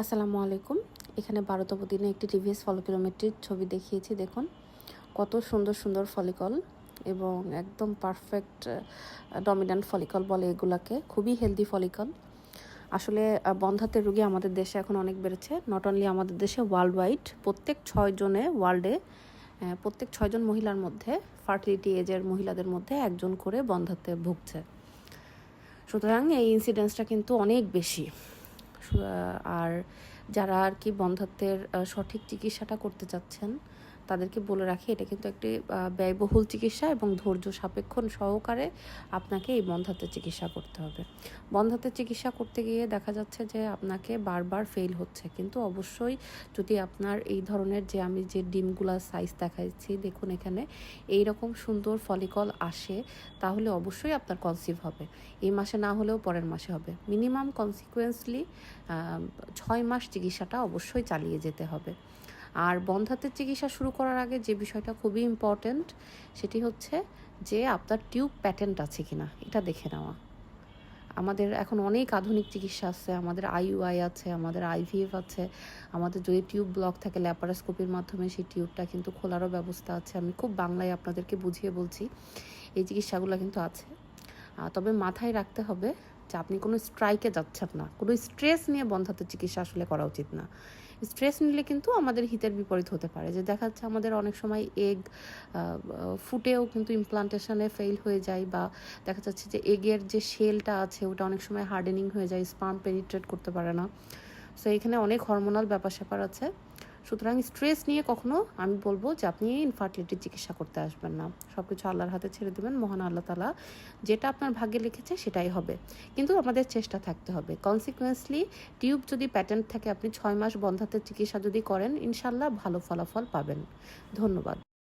আসসালামু আলাইকুম। এখানে বারোতম দিনে একটি টিভিএস ফলিকুলোমেট্রির ছবি দেখিয়েছি দেখুন। কত সুন্দর সুন্দর ফলিকল এবং একদম পারফেক্ট ডমিন্যান্ট ফলিকল বলে এগুলাকে। খুবই হেলদি ফলিকল। আসলে আহ, বন্ধাত্বের রোগী আমাদের দেশে এখন অনেক বেড়েছে। নট অনলি আমাদের দেশে ওয়ার্ল্ড ওয়াইড প্রত্যেক ছয় জনে ওয়ার্ল্ডে প্রত্যেক ছয়জন মহিলার মধ্যে ফার্টিলিটি এজের মহিলাদের মধ্যে একজন করে বন্ধাত্বে ভুগছে। সুতরাং এই ইনসিডেন্সটা কিন্তু অনেক বেশি। আর যারা আর কি বন্ধাত্বের সঠিক চিকিৎসাটা করতে চাচ্ছেন তাদেরকে বলে রাখি, এটা কিন্তু একটি ব্যয়বহুল চিকিৎসা এবং ধৈর্য সাপেক্ষণ সহকারে আপনাকে এই বন্ধাত্বের চিকিৎসা করতে হবে। বন্ধাত্বের চিকিৎসা করতে গিয়ে দেখা যাচ্ছে যে আপনাকে বারবার ফেল হচ্ছে। কিন্তু অবশ্যই যদি আপনার এই ধরনের যে আমি যে ডিমগুলার সাইজ দেখাচ্ছি দেখুন এখানে এই রকম সুন্দর ফলিকল আসে, তাহলে অবশ্যই আপনার কনসিভ হবে। এই মাসে না হলেও পরের মাসে হবে। মিনিমাম কনসিকুয়েন্সলি ছয় মাস চিকিৎসাটা অবশ্যই চালিয়ে যেতে হবে। আর বন্ধাত্বের চিকিৎসা শুরু করার আগে যে বিষয়টা খুবই ইম্পর্ট্যান্ট সেটি হচ্ছে যে আপনার টিউব প্যাটেন্ট আছে কিনা, এটা দেখে নেওয়া। আমাদের এখন অনেক আধুনিক চিকিৎসা আছে, আমাদের আইইউআই আছে, আমাদের আইভিএফ আছে, আমাদের যদি টিউব ব্লক থাকে ল্যাপারাস্কোপির মাধ্যমে, সেই টিউবটা কিন্তু খোলারও ব্যবস্থা আছে। আমি খুব বাংলায় আপনাদেরকে বুঝিয়ে বলছি, এই চিকিৎসাগুলো কিন্তু আছে। তবে মাথায় রাখতে হবে যে আপনি কোনো স্ট্রাইকে যাচ্ছেন না। কোনো স্ট্রেস নিয়ে বন্ধাত্বের চিকিৎসা আসলে করা উচিত না। স্ট্রেস নিলে কিন্তু আমাদের হিতের বিপরীত হতে পারে। যে দেখা যাচ্ছে আমাদের অনেক সময় এগ ফুটেও কিন্তু ইমপ্লান্টেশনে ফেল হয়ে যায় বা দেখা যাচ্ছে যে এগের যে শেলটা আছে, ওটা অনেক সময় হার্ডেনিং হয়ে যায় স্পাম পেনিট্রেট করতে পারে না। সো এখানে অনেক হরমোনাল ব্যাপার স্যাপার আছে। সুতরাং স্ট্রেস নিয়ে কখনো আমি বলব যে আপনি ইনফার্টিলিটির চিকিৎসা করতে আসবেন না। সব কিছু আল্লাহর হাতে ছেড়ে দেবেন, মহান আল্লাহ তালা যেটা আপনার ভাগ্যে লিখেছে সেটাই হবে। কিন্তু আমাদের চেষ্টা থাকতে হবে। কনসিকুয়েন্সলি টিউব যদি প্যাটার্ন থাকে, আপনি ছয় মাস বন্ধাতে চিকিৎসা যদি করেন ইনশাল্লাহ ভালো ফলাফল পাবেন। ধন্যবাদ।